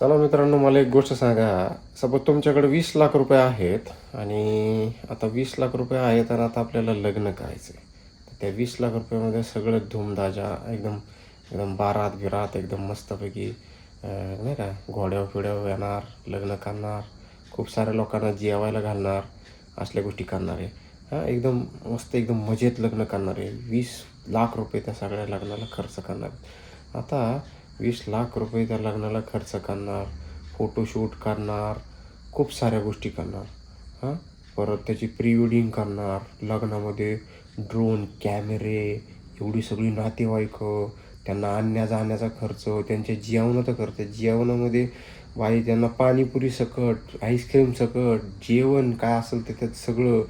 चला मित्रांनो मला एक गोष्ट सांगा. सपोज तुमच्याकडे वीस लाख रुपये आहेत आणि आता वीस लाख रुपये आहेत आणि आता आपल्याला लग्न करायचं आहे त्या वीस लाख रुपयामध्ये सगळं धूमधाजा एकदम एकदम बारात बिरात एकदम मस्तपैकी नाही का घोड्याव फिड्यावर येणार लग्न करणार खूप साऱ्या लोकांना जेवायला घालणार असल्या गोष्टी करणार आहे. हां एकदम मस्त एकदम मजेत लग्न करणार आहे. वीस लाख रुपये त्या सगळ्या लग्नाला खर्च करणार आता वीस लाख रुपये त्या लग्नाला खर्च करणार फोटोशूट करणार खूप साऱ्या गोष्टी करणार. हां? परत त्याची प्री वेडिंग करणार लग्नामध्ये ड्रोन कॅमेरे एवढी सगळी नातेवाईकं त्यांना आणण्या जाण्याचा खर्च त्यांच्या जेवणाचा खर्च जेवणामध्ये बाई त्यांना पाणीपुरी सकट आईस्क्रीम सकट जेवण काय असेल ते त्यात सगळं.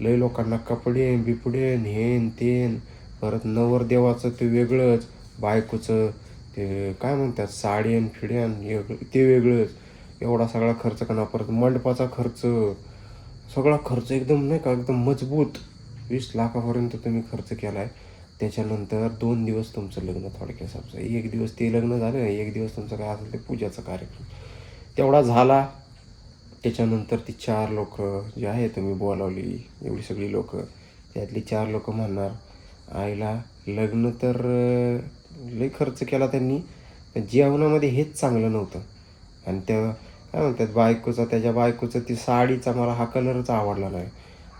लय लोकांना कपडे बिपडेन हेन तेन परत नवरदेवाचं ते वेगळंच बायकोचं ते काय म्हणतात साडी आणि फिड्यान हे ते वेगळंच. एवढा सगळा खर्च करणार परत मंडपाचा खर्च. सगळा खर्च एकदम नाही का एकदम मजबूत. वीस लाखापर्यंत तुम्ही खर्च केला आहे त्याच्यानंतर दोन दिवस तुमचं लग्न थोडक्यात समजा एक दिवस ते लग्न झालं एक दिवस तुमचं काय असेल ते पूजाचा कार्यक्रम. तेवढा झाला. त्याच्यानंतर ती चार लोक जे आहे तुम्ही बोलावली एवढी सगळी लोक. त्यातली चार लोक म्हणणार आईला लग्न तर लई खर्च केला त्यांनी पण जेवणामध्ये हेच चांगलं नव्हतं. आणि त्या काय म्हणतात बायकोचा त्याच्या बायकोचं ती साडीचा मला हा कलरच आवडला नाही.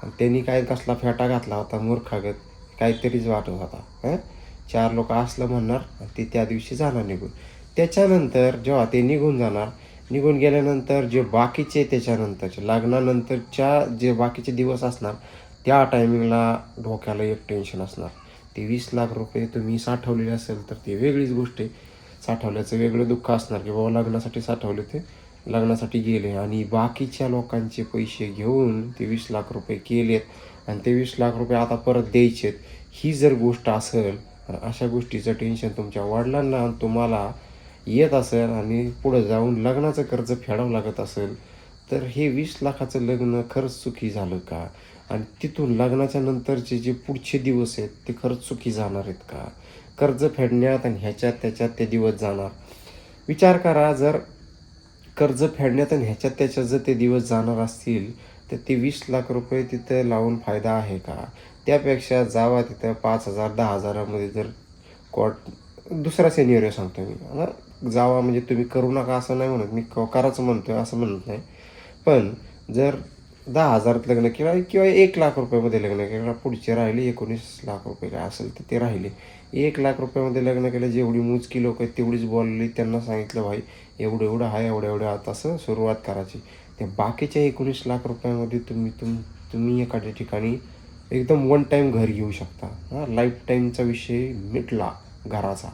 आणि त्यांनी काय कसला फेटा घातला होता मूर्खागत काहीतरीच वाटत होता चार लोक असलं म्हणणार आणि ते त्या दिवशी जाणार निघून. त्याच्यानंतर जेव्हा ते निघून जाणार निघून गेल्यानंतर जे बाकीचे त्याच्यानंतरचे लग्नानंतरच्या जे बाकीचे दिवस असणार त्या टायमिंगला डोक्याला एक टेन्शन असणार. ते वीस लाख रुपये तुम्ही साठवलेले असेल तर ती वेगळीच गोष्ट आहे. साठवल्याचं वेगळं दुःख असणार की बाबा लग्नासाठी साठवले ते. लग्नासाठी गेले आणि बाकीच्या लोकांचे पैसे घेऊन ते वीस लाख रुपये केलेत आणि ते वीस लाख रुपये आता परत द्यायचेत. ही जर गोष्ट असेल तर अशा गोष्टीचं टेन्शन तुमच्या वडिलांना तुम्हाला येत असेल आणि पुढं जाऊन लग्नाचं कर्ज फेडावं लागत असेल तर हे वीस लाखाचं लग्न खरंच चुकी झालं का? आणि तिथून लग्नाच्या नंतरचे जे पुढचे दिवस आहेत ते खरंच चुकी जाणार आहेत का? कर्ज फेडण्यात आणि ह्याच्यात त्याच्यात ते दिवस जाणार. विचार करा जर कर्ज फेडण्यात आणि ह्याच्यात त्याच्यात जर ते दिवस जाणार असतील तर ते वीस लाख रुपये तिथं लावून फायदा आहे का? त्यापेक्षा जावा तिथं पाच हजार दहा हजारामध्ये जर कॉट दुसरा सेनियर सांगतो मी. जावा म्हणजे तुम्ही करू नका असं नाही म्हणत. मी क- म्हणतो आहे असं म्हणत नाही. पण जर दहा हजारात लग्न किंवा किंवा एक लाख रुपयामध्ये लग्न केलं. पुढचे राहिले एकोणीस लाख रुपये. काय असेल तर ते राहिले. एक लाख रुपयामध्ये लग्न केलं जेवढी मोजकी लोक आहेत तेवढीच बोलली त्यांना सांगितलं भाई एवढं एवढं आहे एवढं एवढं आता असं सुरुवात करायची. त्या बाकीच्या एकोणीस लाख रुपयामध्ये तुम्ही तुम तुम्ही एखाद्या ठिकाणी एकदम वन टाईम घर घेऊ शकता. हां लाईफ टाईमचा विषय मिटला घराचा.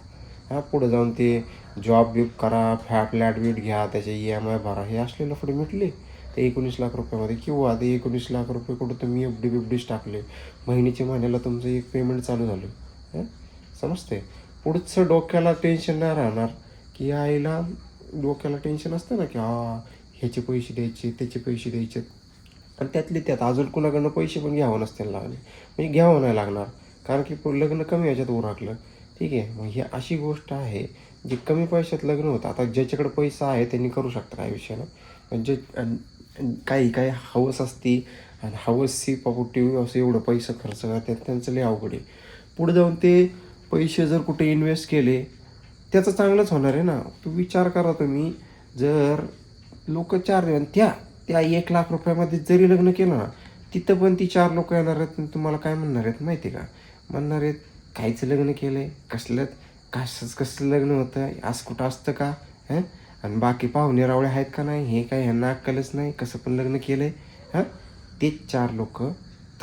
हां पुढं जाऊन ते जॉब बिब करा फॅ फ्लॅट बीट घ्या त्याचे ई एम आय भरा हे असलेलं पुढे मिटले. ते एकोणीस लाख रुपयामध्ये किंवा ते एकोणीस लाख रुपये कुठं तुम्ही एफ डी बिफडीच टाकले. महिन्याच्या महिन्याला तुमचं एक पेमेंट चालू झालं. समजते पुढचं डोक्याला टेन्शन नाही राहणार की आईला डोक्याला टेन्शन असतं ना की हा ह्याचे पैसे द्यायचे त्याचे पैसे द्यायचे. आणि त्यातले त्यात अजून कुणाकडनं पैसे पण घ्यावं नसतील लागले. म्हणजे घ्यावं नाही लागणार. कारण की पु- लग्न कमी ह्याच्यात उराकलं ठीक आहे? मग ही अशी गोष्ट आहे जी कमी पैशात लग्न होतं. आता ज्याच्याकडे पैसा आहे त्यांनी करू शकता काय विषय ना म्हणजे काही काही हवस असती आणि हवसी पॉपुटी असं एवढं पैसा खर्च करतात त्यांचं लय अवघड आहे. पुढे जाऊन ते पैसे जर कुठे इन्व्हेस्ट केले त्याचं चांगलंच होणार आहे ना. तू विचार करा तुम्ही जर लोक चार आणि त्या त्या एक लाख रुपयामध्ये जरी लग्न केलं ना तिथं पण ती चार लोक येणार आहेत आणि तुम्हाला काय म्हणणार आहेत माहिती आहे का? म्हणणार आहेत कायचं लग्न केलं आहे कसलं कसं कसलं लग्न होतं असं कुठं असतं का? हं? आणि बाकी पाहुणे रावळे आहेत का नाही हे काय ह्यांना अक्कलच नाही कसं पण लग्न केलं आहे हां? ते चार लोक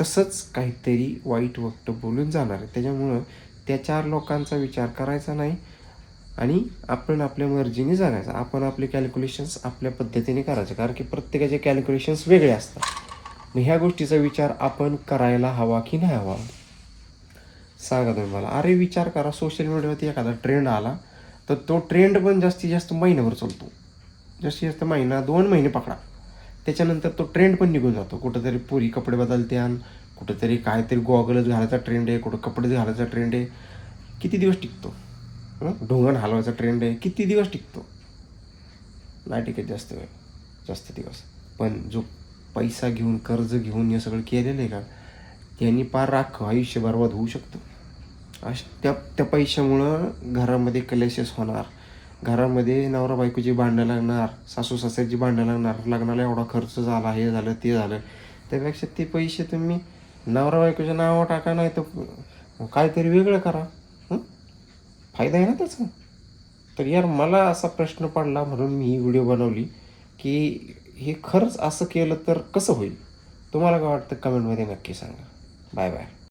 तसंच काहीतरी वाईट वक्त बोलून जाणार आहे त्याच्यामुळं त्या चार लोकांचा विचार करायचा नाही आणि आपण आपल्या मर्जीने जगायचं आपण आपले कॅल्क्युलेशन्स आपल्या पद्धतीने करायचे. कारण की प्रत्येकाचे कॅल्क्युलेशन्स वेगळे असतात. मग ह्या गोष्टीचा विचार आपण करायला हवा की नाही हवा? सांगा तुम्ही मला. अरे विचार करा. सोशल मीडियावरती एखादा ट्रेंड आला तर तो ट्रेंड पण जास्तीत जास्त महिन्याभर चालतो. जास्तीत जास्त महिना दोन महिने पकडा. त्याच्यानंतर तो ट्रेंड पण निघून जातो. कुठंतरी पुरी कपडे बदलते आणि कुठंतरी काहीतरी गॉगलच घालायचा ट्रेंड आहे कुठं कपडे घालायचा ट्रेंड आहे. किती दिवस टिकतो? ढोंगण हलवायचा ट्रेंड आहे. किती दिवस टिकतो? नाही टिकत जास्त वेळ. जास्त दिवस. पण जो पैसा घेऊन कर्ज घेऊन हे सगळं केलेलं आहे का त्यांनी पार राख आयुष्य बरबाद होऊ शकतं. अश त्या त्या पैशामुळं घरामध्ये कलेशस होणार. घरामध्ये नवरा बायकोची भांडणं लागणार सासू सासऱ्याची भांडणं लागणार लग्नाला एवढा खर्च झाला हे झालं ते झालं. त्यापेक्षा ते पैसे तुम्ही नवरा बायकोच्या नावावर टाका नाही तर काहीतरी वेगळं करा. हं? फायदा आहे ना त्याचा? तर यार मला असा प्रश्न पडला म्हणून मी ही व्हिडिओ बनवली की हे खरंच असं केलं तर कसं होईल? तुम्हाला काय वाटतं? कमेंटमध्ये नक्की सांगा. Bye bye.